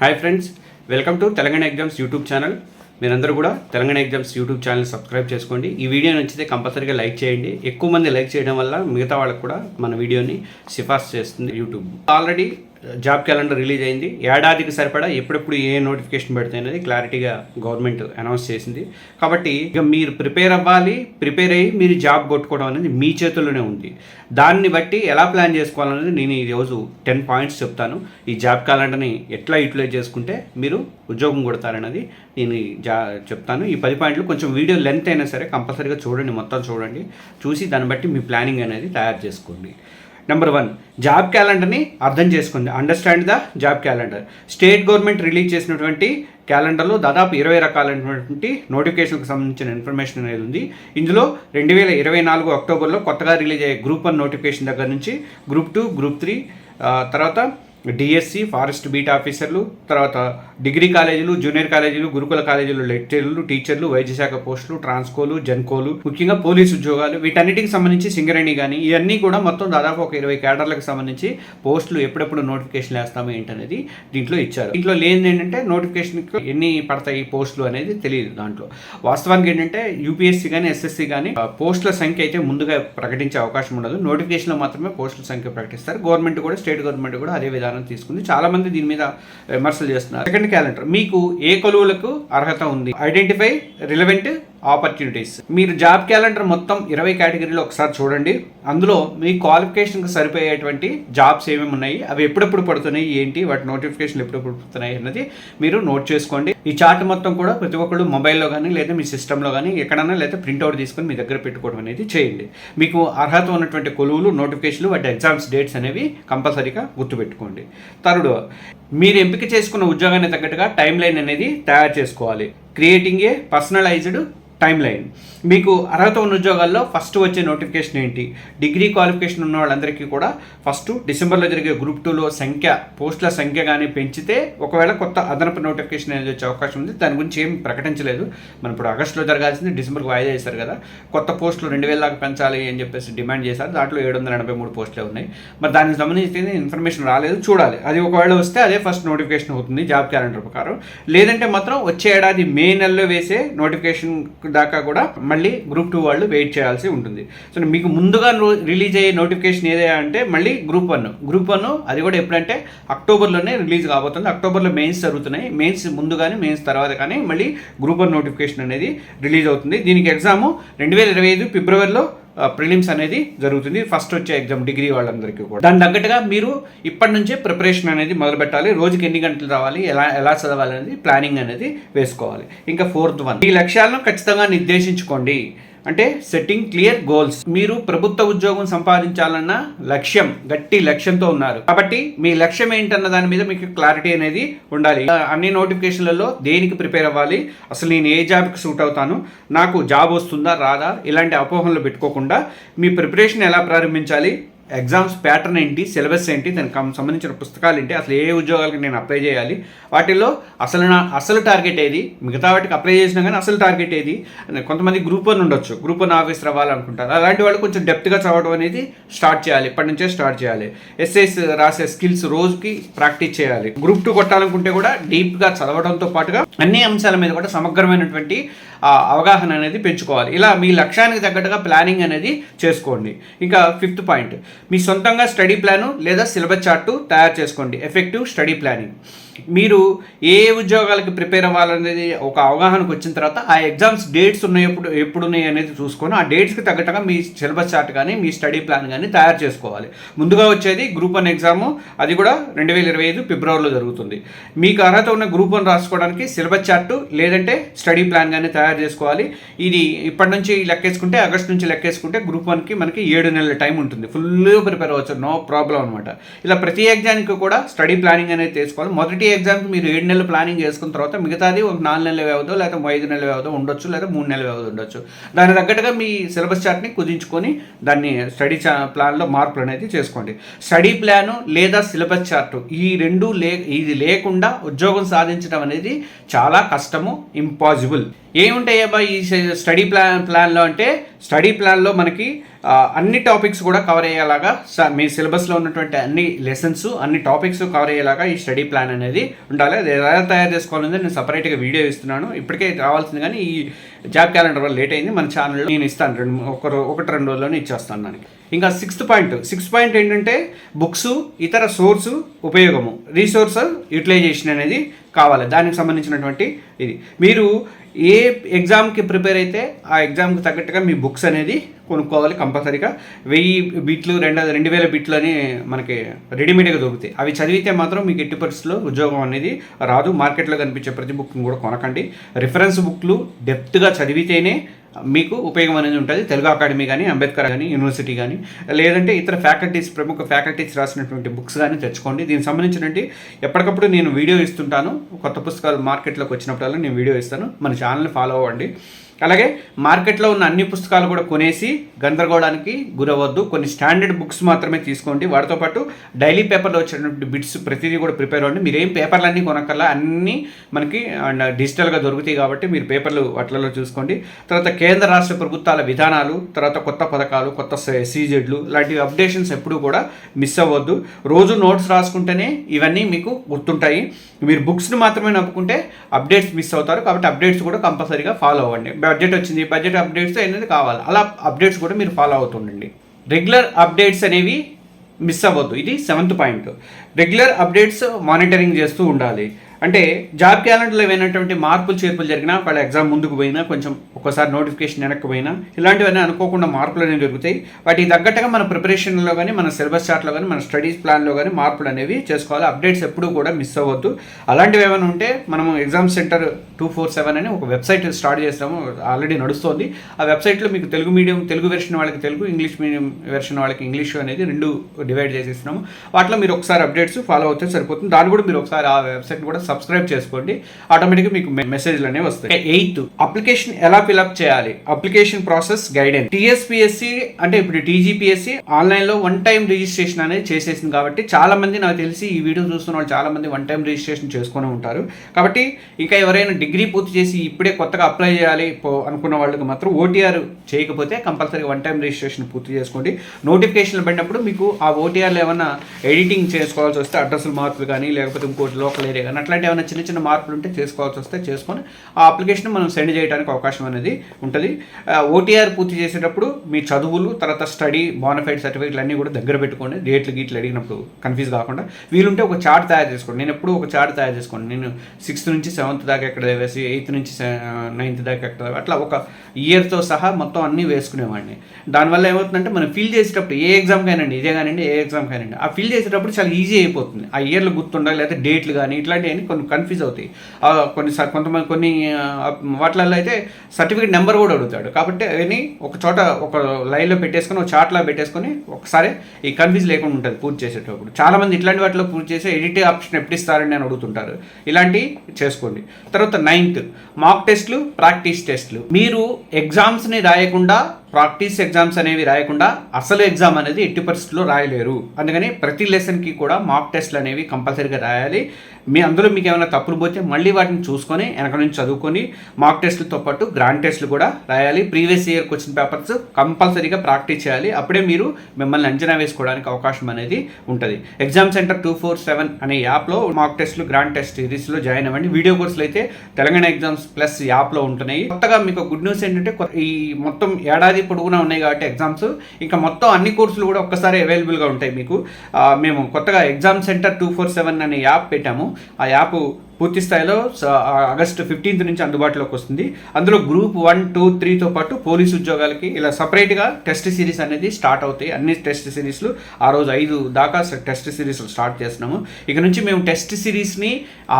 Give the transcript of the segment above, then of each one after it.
Hi friends welcome to Telangana exams YouTube channel మీరందరూ కూడా Telangana exams YouTube channel subscribe చేసుకోండి. ఈ video నచ్చితే కంపల్సరీగా లైక్ చేయండి. ఎక్కువ మంది లైక్ చేయడం వల్ల మిగతా వాళ్ళకు కూడా మన వీడియోని సిఫార్సు చేస్తుంది YouTube already job calendar release అయింది. ఏడాదికి సరిపడా ఎప్పుడెప్పుడు ఏ నోటిఫికేషన్ పెడతాయి అనేది క్లారిటీగా గవర్నమెంట్ అనౌన్స్ చేసింది. కాబట్టి ఇక మీరు ప్రిపేర్ అవ్వాలి ప్రిపేర్ అయ్యి మీరు జాబ్ కొట్టుకోవడం అనేది మీ చేతుల్లోనే ఉంది. దాన్ని బట్టి ఎలా ప్లాన్ చేసుకోవాలనేది నేను ఈరోజు టెన్ పాయింట్స్ చెప్తాను. ఈ జాబ్ క్యాలెండర్ని ఎట్లా యూటిలైజ్ చేసుకుంటే మీరు ఉద్యోగం కొడతారనేది నేను జా చెప్తాను. ఈ పది పాయింట్లు కొంచెం వీడియో లెంత్ అయినా సరే కంపల్సరీగా చూడండి మొత్తం చూడండి. చూసి దాన్ని బట్టి మీ ప్లానింగ్ అనేది తయారు చేసుకోండి. నెంబర్ వన్ జాబ్ క్యాలెండర్ని అర్థం చేసుకుంది. Understand the job calendar state government release చేసినటువంటి క్యాలెండర్లో దాదాపు ఇరవై రకాలైనటువంటి నోటిఫికేషన్కి సంబంధించిన ఇన్ఫర్మేషన్ అనేది ఉంది. ఇందులో రెండు వేల ఇరవై నాలుగు అక్టోబర్లో కొత్తగా రిలీజ్ అయ్యే గ్రూప్ వన్ నోటిఫికేషన్ దగ్గర నుంచి గ్రూప్ టూ గ్రూప్ త్రీ తర్వాత డిఎస్సి ఫారెస్ట్ బీట్ ఆఫీసర్లు తర్వాత డిగ్రీ కాలేజీలు జూనియర్ కాలేజీలు గురుకుల కాలేజీలు లెక్చరర్లు టీచర్లు వైద్య శాఖ పోస్టులు ట్రాన్స్కోలు జన్కోలు ముఖ్యంగా పోలీసు ఉద్యోగాలు వీటన్నిటికి సంబంధించి సింగరేణి కానీ ఇవన్నీ కూడా మొత్తం దాదాపు ఒక ఇరవై క్యాడర్లకు సంబంధించి పోస్టులు ఎప్పుడెప్పుడు నోటిఫికేషన్ వేస్తాము ఏంటనేది దీంట్లో ఇచ్చారు. దీంట్లో లేనిది ఏంటంటే నోటిఫికేషన్ ఎన్ని పడతాయి పోస్టులు అనేది తెలియదు దాంట్లో. వాస్తవానికి ఏంటంటే యూపీఎస్సీ కానీ ఎస్ఎస్సీ కానీ పోస్టుల సంఖ్య అయితే ముందుగా ప్రకటించే అవకాశం ఉండదు. నోటిఫికేషన్లో మాత్రమే పోస్టుల సంఖ్య ప్రకటిస్తారు. గవర్నమెంట్ కూడా స్టేట్ గవర్నమెంట్ కూడా అదే విధానం తీసుకుంది. చాలా మంది దీని మీద విమర్శలు చేస్తున్నారు. సెకండ్ క్యాలెండర్ మీకు ఏ కొలువులకు అర్హత ఉంది? ఐడెంటిఫై రిలవెంట్ ఆపర్చునిటీస్ మీరు జాబ్ క్యాలెండర్ మొత్తం ఇరవై కేటగిరీలో ఒకసారి చూడండి. అందులో మీ క్వాలిఫికేషన్కి సరిపోయేటువంటి జాబ్స్ ఏమేమి ఉన్నాయి? అవి ఎప్పుడెప్పుడు పడుతున్నాయి? ఏంటి? వాటి నోటిఫికేషన్లు ఎప్పుడెప్పుడు పడుతున్నాయి అన్నది మీరు నోట్ చేసుకోండి. ఈ చార్ట్ మొత్తం కూడా ప్రతి ఒక్కళ్ళు మొబైల్లో కానీ లేదా మీ సిస్టంలో కానీ ఎక్కడన్నా లేదా ప్రింట్అవుట్ తీసుకొని మీ దగ్గర పెట్టుకోవడం అనేది చేయండి. మీకు అర్హత ఉన్నటువంటి కొలువులు నోటిఫికేషన్లు వాటి ఎగ్జామ్స్ డేట్స్ అనేవి కంపల్సరీగా గుర్తుపెట్టుకోండి. థర్డ్ మీరు ఎంపిక చేసుకున్న ఉద్యోగానికి తగ్గట్టుగా టైం లైన్ అనేది తయారు చేసుకోవాలి. Creating a personalised timeline మీకు అర్హత ఉన్న ఉద్యోగాల్లో ఫస్ట్ వచ్చే నోటిఫికేషన్ ఏంటి? డిగ్రీ క్వాలిఫికేషన్ ఉన్న వాళ్ళందరికీ కూడా ఫస్ట్ డిసెంబర్లో జరిగే గ్రూప్ టూలో సంఖ్య పోస్టుల సంఖ్య కానీ పెంచితే ఒకవేళ కొత్త అదనపు నోటిఫికేషన్ అనేది వచ్చే అవకాశం ఉంది. దాని గురించి ఏం ప్రకటించలేదు. మనం ఇప్పుడు ఆగస్టులో జరగాల్సింది డిసెంబర్కి వాయిదా చేశారు కదా. కొత్త పోస్టులు రెండు వేల దాకా పెంచాలి అని చెప్పేసి డిమాండ్ చేశారు. దాంట్లో ఏడు వందల ఎనభై మూడు పోస్టులే ఉన్నాయి. మరి దానికి సంబంధించి ఇన్ఫర్మేషన్ రాలేదు చూడాలి. అది ఒకవేళ వస్తే అదే ఫస్ట్ నోటిఫికేషన్ అవుతుంది జాబ్ క్యాలెండర్ ప్రకారం. లేదంటే మాత్రం వచ్చే ఏడాది మే నెలలో వేసే నోటిఫికేషన్ దాకా కూడా మళ్ళీ గ్రూప్ టూ వాళ్ళు వెయిట్ చేయాల్సి ఉంటుంది. సో మీకు ముందుగా రిలీజ్ అయ్యే నోటిఫికేషన్ ఏదైనా అంటే మళ్ళీ గ్రూప్ వన్. గ్రూప్ వన్ అది కూడా ఎప్పుడంటే అక్టోబర్లోనే రిలీజ్ కాబోతుంది. అక్టోబర్లో మెయిన్స్ జరుగుతున్నాయి. మెయిన్స్ ముందు కానీ మెయిన్స్ తర్వాత కానీ మళ్ళీ గ్రూప్ వన్ నోటిఫికేషన్ అనేది రిలీజ్ అవుతుంది. దీనికి ఎగ్జామ్ రెండు వేల ఇరవై ఐదు ఫిబ్రవరిలో ప్రిలిమ్స్ అనేది జరుగుతుంది. ఫస్ట్ వచ్చే ఎగ్జామ్ డిగ్రీ వాళ్ళందరికీ కూడా. దాని తగ్గట్టుగా మీరు ఇప్పటి నుంచే ప్రిపరేషన్ అనేది మొదలు పెట్టాలి. రోజుకి ఎన్ని గంటలు రావాలి ఎలా ఎలా చదవాలి అనేది ప్లానింగ్ అనేది వేసుకోవాలి. ఇంకా ఫోర్త్ వన్ ఈ లక్ష్యాలను ఖచ్చితంగా నిర్దేశించుకోండి. అంటే సెట్టింగ్ క్లియర్ గోల్స్ మీరు ప్రభుత్వ ఉద్యోగం సంపాదించాలన్న లక్ష్యం గట్టి లక్ష్యంతో ఉన్నారు. కాబట్టి మీ లక్ష్యం ఏంటన్న దాని మీద మీకు క్లారిటీ అనేది ఉండాలి. అన్ని నోటిఫికేషన్లలో దేనికి ప్రిపేర్ అవ్వాలి? అసలు నేను ఏ జాబ్కి సూట్ అవుతాను? నాకు జాబ్ వస్తుందా రాదా? ఇలాంటి అపోహనలు పెట్టుకోకుండా మీ ప్రిపరేషన్ ఎలా ప్రారంభించాలి? ఎగ్జామ్స్ ప్యాటర్న్ ఏంటి సిలబస్ ఏంటి దానికి సంబంధించిన పుస్తకాలు ఏంటి అసలు ఏ ఉద్యోగాలకి నేను అప్లై చేయాలి వాటిల్లో అసలు నా అసలు టార్గెట్ ఏది మిగతా వాటికి అప్లై చేసినా కానీ అసలు టార్గెట్ ఏది కొంతమంది గ్రూప్ వన్ ఉండొచ్చు గ్రూప్ వన్ ఆఫీస్ రావాలనుకుంటారు అలాంటి వాళ్ళు కొంచెం డెప్త్గా చదవడం అనేది స్టార్ట్ చేయాలి ఇప్పటి నుంచే స్టార్ట్ చేయాలి. ఎస్ఐస్ రాసే స్కిల్స్ రోజుకి ప్రాక్టీస్ చేయాలి. గ్రూప్ టూ కొట్టాలనుకుంటే కూడా డీప్గా చదవడంతో పాటుగా అన్ని అంశాల మీద కూడా సమగ్రమైనటువంటి అవగాహన అనేది పెంచుకోవాలి. ఇలా మీ లక్ష్యానికి తగ్గట్టుగా ప్లానింగ్ అనేది చేసుకోండి. ఇంకా ఫిఫ్త్ పాయింట్ మీ సొంతంగా స్టడీ ప్లాను లేదా సిలబస్ చార్టు తయారు చేసుకోండి. Effective study planning. మీరు ఏ ఉద్యోగాలకి ప్రిపేర్ అవ్వాలనేది ఒక అవగాహనకు వచ్చిన తర్వాత ఆ ఎగ్జామ్స్ డేట్స్ ఉన్నాయి ఎప్పుడు ఎప్పుడు ఉన్నాయి అనేది చూసుకొని ఆ డేట్స్కి తగ్గట్టుగా మీ సిలబస్ చార్ట్ కానీ మీ స్టడీ ప్లాన్ కానీ తయారు చేసుకోవాలి. ముందుగా వచ్చేది గ్రూప్ వన్ ఎగ్జామ్. అది కూడా రెండు వేల ఇరవై ఐదు ఫిబ్రవరిలో జరుగుతుంది. మీకు అర్హత ఉన్న గ్రూప్ వన్ రాసుకోవడానికి సిలబస్ చార్ట్ లేదంటే స్టడీ ప్లాన్ కానీ తయారు చేసుకోవాలి. ఇది ఇప్పటి నుంచి లెక్కేసుకుంటే ఆగస్ట్ నుంచి లెక్కేసుకుంటే గ్రూప్ వన్కి మనకి ఏడు నెలల టైం ఉంటుంది. ఫుల్ ప్రిపేర్ అవ్వచ్చు. నో ప్రాబ్లం అనమాట ఇలా ప్రతి ఎగ్జామ్కి కూడా స్టడీ ప్లానింగ్ అనేది తీసుకోవాలి మొదటి ఎగ్జామ్కి మీరు ఏడు నెలలు ప్లానింగ్ చేసుకున్న తర్వాత మిగతాది ఒక నాలుగు నెలల వ్యవధో లేకపోతే ఐదు నెలల వ్యవధో ఉండొచ్చు లేదా మూడు నెలల వ్యవధి ఉండొచ్చు. దాని తగ్గట్టుగా మీ సిలబస్ చార్ట్ని కుదించుకొని దాన్ని స్టడీ చా ప్లాన్లో మార్పులు అనేది చేసుకోండి. స్టడీ ప్లాను లేదా సిలబస్ చార్టు ఈ రెండు లే ఇది లేకుండా ఉద్యోగం సాధించడం అనేది చాలా కష్టము ఇంపాసిబుల్. ఏముంటాయబ్బా ఈ స్టడీ ప్లాన్ ప్లాన్లో అంటే స్టడీ ప్లాన్లో మనకి అన్ని టాపిక్స్ కూడా కవర్ అయ్యేలాగా స- మీ సిలబస్లో ఉన్నటువంటి అన్ని లెసన్స్ అన్ని టాపిక్స్ కవర్ అయ్యేలాగా ఈ స్టడీ ప్లాన్ అనేది ఉండాలి. అది ఎలా తయారు చేసుకోవాలనేది నేను సపరేట్గా వీడియో ఇస్తున్నాను. ఇప్పటికే రావాల్సింది కానీ ఈ జాబ్ క్యాలెండర్ వల్ల లేట్ అయింది. మన ఛానల్లో నేను ఇస్తాను. రెండు ఒక ఒకటి రెండు రోజుల్లోనే ఇచ్చేస్తాను దానికి. ఇంకా సిక్స్త్ పాయింట్ సిక్స్త్ పాయింట్ ఏంటంటే బుక్స్ ఇతర సోర్సు ఉపయోగము. రీసోర్స్ యూటిలైజేషన్ అనేది కావాలి. దానికి సంబంధించినటువంటి ఇది. మీరు ఏ ఎగ్జామ్కి ప్రిపేర్ అయితే ఆ ఎగ్జామ్కి తగ్గట్టుగా మీ బుక్స్ అనేది కొనుక్కోవాలి కంపల్సరీగా. వెయ్యి బిట్లు రెండు రెండు వేల బిట్లు అని మనకి రెడీమేడ్గా దొరుకుతాయి. అవి చదివితే మాత్రం మీకు ఎట్టి పరిస్థితుల్లో ఉద్యోగం అనేది రాదు. మార్కెట్లో కనిపించే ప్రతి బుక్ని కూడా కొనకండి. రిఫరెన్స్ బుక్లు డెప్త్గా చదివితేనే మీకు ఉపయోగం అనేది ఉంటుంది. తెలుగు అకాడమీ కానీ అంబేద్కర్ కానీ యూనివర్సిటీ కానీ లేదంటే ఇతర ఫ్యాకల్టీస్ ప్రముఖ ఫ్యాకల్టీస్ రాసినటువంటి బుక్స్ కానీ తెచ్చుకోండి. దీనికి సంబంధించినటువంటి ఎప్పటికప్పుడు నేను వీడియో ఇస్తుంటాను. కొత్త పుస్తకాలు మార్కెట్లోకి వచ్చినప్పుడల్లా నేను వీడియో ఇస్తాను. మన ఛానల్ని ఫాలో అవ్వండి. అలాగే మార్కెట్లో ఉన్న అన్ని పుస్తకాలు కూడా కొనేసి గందరగోళానికి గురవద్దు కొన్ని స్టాండర్డ్ బుక్స్ మాత్రమే తీసుకోండి. వాటితో పాటు డైలీ పేపర్లో వచ్చినటువంటి బిట్స్ ప్రతిదీ కూడా ప్రిపేర్ అవ్వండి. మీరు ఏం పేపర్లు అన్నీ కొనక్కల్లా అన్నీ మనకి డిజిటల్గా దొరుకుతాయి కాబట్టి మీరు పేపర్లు వాటిలలో చూసుకోండి. తర్వాత కేంద్ర రాష్ట్ర ప్రభుత్వాల విధానాలు తర్వాత కొత్త పథకాలు కొత్త సీజెడ్లు లాంటి అప్డేషన్స్ ఎప్పుడూ కూడా మిస్ అవ్వద్దు. రోజు నోట్స్ రాసుకుంటేనే ఇవన్నీ మీకు గుర్తుంటాయి. మీరు బుక్స్ని మాత్రమే నవ్వుకుంటే అప్డేట్స్ మిస్ అవుతారు. కాబట్టి అప్డేట్స్ కూడా కంపల్సరీగా ఫాలో అవ్వండి. బడ్జెట్ వచ్చింది బడ్జెట్ అప్డేట్స్ అనేది కావాలి. అలా అప్డేట్స్ కూడా మీరు ఫాలో అవుతుండండి రెగ్యులర్ అప్డేట్స్ అనేవి మిస్ అవ్వద్దు. ఇది seventh point regular updates monitoring చేస్తూ ఉండాలి. అంటే జాబ్ క్యాలెండర్లో ఏమైనటువంటి మార్పులు చేర్పులు జరిగినా వాళ్ళ ఎగ్జామ్ ముందుకు పోయినా కొంచెం ఒక్కసారి నోటిఫికేషన్ వెనక్కి పోయినా ఇలాంటివన్నీ అనుకోకుండా మార్పులు అనేవి జరుగుతాయి. వాటికి తగ్గట్టుగా మన ప్రిపరేషన్లో కానీ మన సిలబస్ చార్ట్లో కానీ మన స్టడీస్ ప్లాన్లో కానీ మార్పులు అనేవి చేసుకోవాలి. అప్డేట్స్ ఎప్పుడూ కూడా మిస్ అవ్వద్దు. అలాంటివి ఏమైనా ఉంటే మనము exam center two four seven అని ఒక వెబ్సైట్ స్టార్ట్ చేస్తాము. ఆల్రెడీ నడుస్తోంది. ఆ వెబ్సైట్లో మీకు తెలుగు మీడియం తెలుగు వెర్షన్ వాళ్ళకి తెలుగు ఇంగ్లీష్ మీడియం వెర్షన్ వాళ్ళకి ఇంగ్లీష్ అనేది రెండు డివైడ్ చేసేస్తున్నాము. వాటిలో మీరు ఒకసారి అప్డేట్స్ ఫాలో అవుతే సరిపోతుంది. దాన్ని కూడా మీరు ఒకసారి ఆ వెబ్సైట్ కూడా సబ్స్క్రైబ్ చేసుకోండి. ఆటోమేటిక్గా మీకు మెసేజ్లు అనేవి వస్తాయి. ఎయిత్. అప్లికేషన్ ఎలా ఫిల్అప్ చేయాలి? Application process guidance. టీఎస్పిఎస్సి అంటే ఇప్పుడు టీజీపీఎస్సి ఆన్లైన్లో వన్ టైం రిజిస్ట్రేషన్ అనేది చేసేసింది కాబట్టి చాలా మంది నాకు తెలిసి ఈ వీడియో చూస్తున్న వాళ్ళు చాలా మంది వన్ టైం రిజిస్ట్రేషన్ చేసుకుని ఉంటారు. కాబట్టి ఇంకా ఎవరైనా డిగ్రీ పూర్తి చేసి ఇప్పుడే కొత్తగా అప్లై చేయాలి అనుకున్న వాళ్ళకి మాత్రం ఓటీఆర్ చేయకపోతే కంపల్సరీ వన్ టైం రిజిస్ట్రేషన్ పూర్తి చేసుకోండి. నోటిఫికేషన్లు పడినప్పుడు మీకు ఆ ఓటీఆర్లో ఏమైనా ఎడిటింగ్ చేసుకోవాల్సి వస్తే అడ్రస్ల మార్పులు కానీ లేకపోతే ఇంకోటి లోకల్ ఏరియా కానీ అట్లాంటి ఏమైనా చిన్న చిన్న మార్పులు ఉంటే చేసుకోవాల్సి వస్తే చేసుకొని ఆ అప్లికేషన్ మనం సెండ్ చేయడానికి అవకాశం అనేది ఉంటుంది. ఓటీఆర్ పూర్తి చేసేటప్పుడు మీ చదువులు తర్వాత స్టడీ బోనఫైడ్ సర్టిఫికేట్లు అన్నీ కూడా దగ్గర పెట్టుకోండి. డేట్లు గీట్లు అడిగినప్పుడు కన్ఫ్యూజ్ కాకుండా. వీలుంటే ఒక చార్ట్ తయారు చేసుకోండి. నేను ఎప్పుడు ఒక చార్ట్ తయారు చేసుకోండి నేను సిక్స్త్ నుంచి సెవెంత్ దాకా ఎక్కడ వేసి ఎయిత్ నుంచి నైన్త్ దాకా ఎక్కడ అట్లా ఒక ఇయర్తో సహా మొత్తం అన్నీ వేసుకునేవాడిని. దానివల్ల ఏమవుతుందంటే మనం ఫిల్ చేసేటప్పుడు ఏ ఎగ్జామ్ కానివ్వండి ఇదే కానివ్వండి ఏ ఎగ్జామ్ కానివ్వండి ఆ ఫిల్ చేసేటప్పుడు చాలా ఈజీ అయిపోతుంది. ఆ ఇయర్లు గుర్తుండాలి లేకపోతే డేట్లు కానీ ఇట్లాంటివి కొన్ని కన్ఫ్యూజ్ అవుతాయి. కొన్ని కొంతమంది కొన్ని వాటిలలో అయితే సర్టిఫికేట్ నెంబర్ కూడా అడుగుతాడు. కాబట్టి అవన్నీ ఒక చోట ఒక లైన్లో పెట్టేసుకొని ఒక చార్ట్లో పెట్టేసుకొని ఒకసారి ఈ కన్ఫ్యూజ్ లేకుండా ఉంటుంది పూర్తి చేసేటప్పుడు. చాలామంది ఇట్లాంటి వాటిలో పూర్తి చేసి ఎడిట్ ఆప్షన్ ఎప్పుడు ఇస్తారని అని అడుగుతుంటారు. ఇలాంటి చేసుకోండి. తర్వాత నైన్త్ మాక్ టెస్ట్లు ప్రాక్టీస్ టెస్ట్లు మీరు ఎగ్జామ్స్ని రాయకుండా ప్రాక్టీస్ ఎగ్జామ్స్ అనేవి రాయకుండా అసలు ఎగ్జామ్ అనేది ఎట్టి పరిస్థితుల్లో రాయలేరు. అందుకని ప్రతి లెసన్కి కూడా మాక్ టెస్ట్లు అనేవి కంపల్సరీగా రాయాలి. మీ అందులో మీకు ఏమైనా తప్పులు పోతే మళ్ళీ వాటిని చూసుకొని వెనక నుంచి చదువుకొని మాక్ టెస్ట్లతో పాటు గ్రాండ్ టెస్ట్లు కూడా రాయాలి. ప్రీవియస్ ఇయర్ క్వశ్చన్ పేపర్స్ కంపల్సరీగా ప్రాక్టీస్ చేయాలి. అప్పుడే మీరు మిమ్మల్ని అంచనా వేసుకోవడానికి అవకాశం అనేది ఉంటుంది. Exam center two four seven అనే యాప్లో మాక్ టెస్ట్లు గ్రాండ్ టెస్ట్ సిరీస్లో జాయిన్ అవ్వండి. వీడియో కోర్సులు అయితే తెలంగాణ ఎగ్జామ్స్ ప్లస్ యాప్లో ఉంటున్నాయి. కొత్తగా మీకు గుడ్ న్యూస్ ఏంటంటే ఈ మొత్తం ఏడాది పొడుగునా ఉన్నాయి కాబట్టి ఎగ్జామ్స్ ఇంకా మొత్తం అన్ని కోర్సులు కూడా ఒక్కసారి అవైలబుల్గా ఉంటాయి మీకు. మేము కొత్తగా exam center two four seven అనే యాప్ పెట్టాము. ఆ యాప్ పూర్తి స్థాయిలో ఆగస్ట్ ఆగస్టు ఫిఫ్టీన్త్ నుంచి అందుబాటులోకి వస్తుంది. అందులో గ్రూప్ వన్ టూ త్రీతో పాటు పోలీస్ ఉద్యోగాలకి ఇలా సపరేట్గా టెస్ట్ సిరీస్ అనేది స్టార్ట్ అవుతాయి. అన్ని టెస్ట్ సిరీస్లు ఆ రోజు ఐదు దాకా టెస్ట్ సిరీస్లు స్టార్ట్ చేస్తున్నాము. ఇక నుంచి మేము టెస్ట్ సిరీస్ని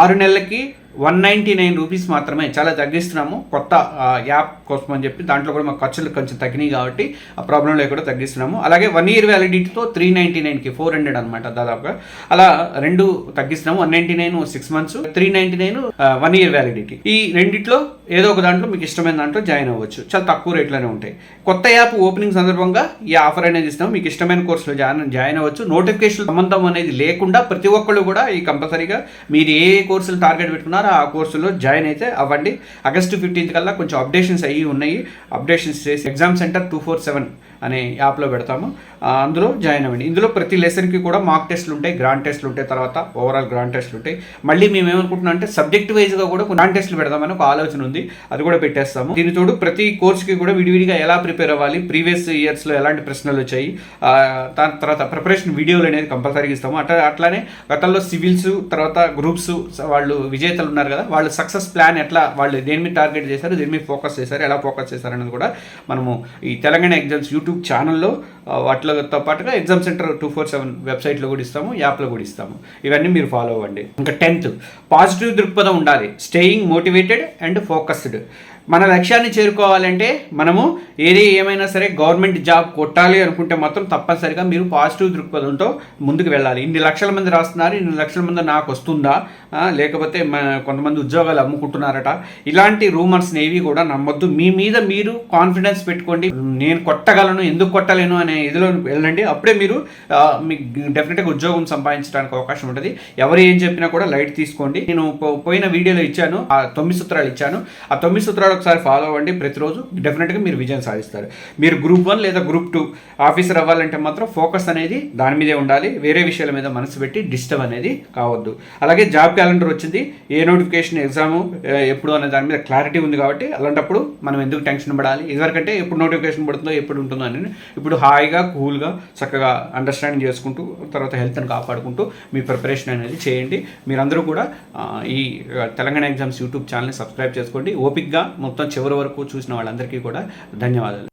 ఆరు నెలలకి వన్ నైంటీ నైన్ రూపీస్ మాత్రమే చాలా తగ్గిస్తున్నాము. కొత్త ఆ, యాప్ కోసం అని చెప్పి దాంట్లో కూడా మాకు ఖర్చులు కొంచెం తగ్గినాయి కాబట్టి ఆ ప్రాబ్లం లేకుండా తగ్గిస్తున్నాము. అలాగే వన్ ఇయర్ వ్యాలిడిటీతో త్రీ నైంటీ నైన్కి ఫోర్ హండ్రెడ్ అనమాట దాదాపుగా. అలా రెండు తగ్గిస్తున్నాము. One ninety nine six months three ninety nine one year validity. ఈ రెండిట్లో ఏదో ఒక దాంట్లో మీకు ఇష్టమైన దాంట్లో జాయిన్ అవ్వచ్చు. చాలా తక్కువ రేట్లోనే ఉంటాయి. కొత్త యాప్ ఓపెనింగ్ సందర్భంగా ఈ ఆఫర్ అనేది ఇస్తాము మీకు ఇష్టమైన కోర్సులో జాయిన్ జాయిన్ అవ్వచ్చు. నోటిఫికేషన్ సంబంధం అనేది లేకుండా ప్రతి ఒక్కళ్ళు కూడా ఈ కంపల్సరీగా మీరు ఏ కోర్సులు టార్గెట్ పెట్టుకున్నారో ఆ కోర్సులో జాయిన్ అయితే అవ్వండి. ఆగస్టు ఫిఫ్టీన్త్ కల్లా కొంచెం అప్డేషన్స్ అయ్యి ఉన్నాయి. అప్డేషన్స్ చేసి exam center two four seven అనే యాప్లో పెడతాము. అందులో జాయిన్ అవ్వండి. ఇందులో ప్రతి లెసన్కి కూడా మాక్ టెస్ట్లు ఉంటాయి గ్రాండ్ టెస్ట్లు ఉంటాయి తర్వాత ఓవరాల్ గ్రాండ్ టెస్ట్లు ఉంటాయి. మళ్ళీ మేము ఏమనుకుంటున్నాం అంటే సబ్జెక్ట్ వైజ్గా కూడా గ్రాండ్ టెస్ట్లు పెడదామని ఒక ఆలోచన ఉంది. అది కూడా పెట్టేస్తాము. దీని తోడు ప్రతి కోర్స్కి కూడా విడివిడిగా ఎలా ప్రిపేర్ అవ్వాలి ప్రీవియస్ ఇయర్స్లో ఎలాంటి ప్రశ్నలు వచ్చాయి దాని తర్వాత ప్రిపరేషన్ వీడియోలు అనేది కంపల్సరీగా ఇస్తాము. అట్లా అట్లానే గతంలో సివిల్స్ తర్వాత గ్రూప్స్ వాళ్ళు విజేతలు ఉన్నారు కదా వాళ్ళు సక్సెస్ ప్లాన్ ఎట్లా వాళ్ళు దేని మీద టార్గెట్ చేశారు దేని మీద ఫోకస్ చేశారు ఎలా ఫోకస్ చేశారు అనేది కూడా మనము ఈ తెలంగాణ ఎగ్జామ్స్ యూట్యూబ్ ఛానల్లో వాటితో పాటుగా exam center two four seven వెబ్సైట్లో కూడా ఇస్తాము యాప్లో కూడా ఇస్తాము. ఇవన్నీ మీరు ఫాలో అవ్వండి. ఇంకా టెన్త్ పాజిటివ్ దృక్పథం ఉండాలి. Staying motivated and focused. మన లక్ష్యాన్ని చేరుకోవాలంటే మనము ఏది ఏమైనా సరే గవర్నమెంట్ జాబ్ కొట్టాలి అనుకుంటే మాత్రం తప్పనిసరిగా మీరు పాజిటివ్ దృక్పథంతో ముందుకు వెళ్ళాలి. ఇన్ని లక్షల మంది రాస్తున్నారు ఇన్ని లక్షల మంది నాకు వస్తుందా? లేకపోతే మన- కొంతమంది ఉద్యోగాలు అమ్ముకుంటున్నారట. ఇలాంటి రూమర్స్ ఏవి కూడా నమ్మొద్దు. మీ మీద మీరు కాన్ఫిడెన్స్ పెట్టుకోండి. నేను కొట్టగలను ఎందుకు కొట్టలేను అనే ఇదిలో వెళ్ళండి. అప్పుడే మీరు మీకు డెఫినెట్గా ఉద్యోగం సంపాదించడానికి అవకాశం ఉంటుంది. ఎవరు ఏం చెప్పినా కూడా లైట్ తీసుకోండి. నేను పోయిన వీడియోలో ఇచ్చాను. ఆ తొమ్మిది సూత్రాలు ఇచ్చాను. ఆ తొమ్మిది సూత్రాలు ఒకసారి ఫాలో అవ్వండి. ప్రతిరోజు డెఫినెట్గా మీరు విజయం సాధిస్తారు. మీరు గ్రూప్ వన్ లేదా గ్రూప్ టూ ఆఫీసర్ అవ్వాలంటే మాత్రం ఫోకస్ అనేది దాని మీదే ఉండాలి. వేరే విషయాల మీద మనసు పెట్టి డిస్టర్బ్ అనేది కావద్దు. అలాగే జాబ్ క్యాలెండర్ వచ్చింది. ఏ నోటిఫికేషన్ ఎగ్జామ్ ఎప్పుడు అనే దాని మీద క్లారిటీ ఉంది కాబట్టి అలాంటప్పుడు మనం ఎందుకు టెన్షన్ పడాలి? ఇదివరకంటే ఎప్పుడు నోటిఫికేషన్ పడుతుందో ఎప్పుడు ఉంటుందో అని ఇప్పుడు హాయిగా కూల్గా చక్కగా అండర్స్టాండింగ్ చేసుకుంటూ తర్వాత హెల్త్ని కాపాడుకుంటూ మీ ప్రిపరేషన్ అనేది చేయండి. మీరందరూ కూడా ఈ తెలంగాణ ఎగ్జామ్స్ యూట్యూబ్ ఛానల్ని సబ్స్క్రైబ్ చేసుకోండి. ఓపిక్గా మొత్తం చివరి వరకు చూసిన వాళ్ళందరికీ కూడా ధన్యవాదాలు.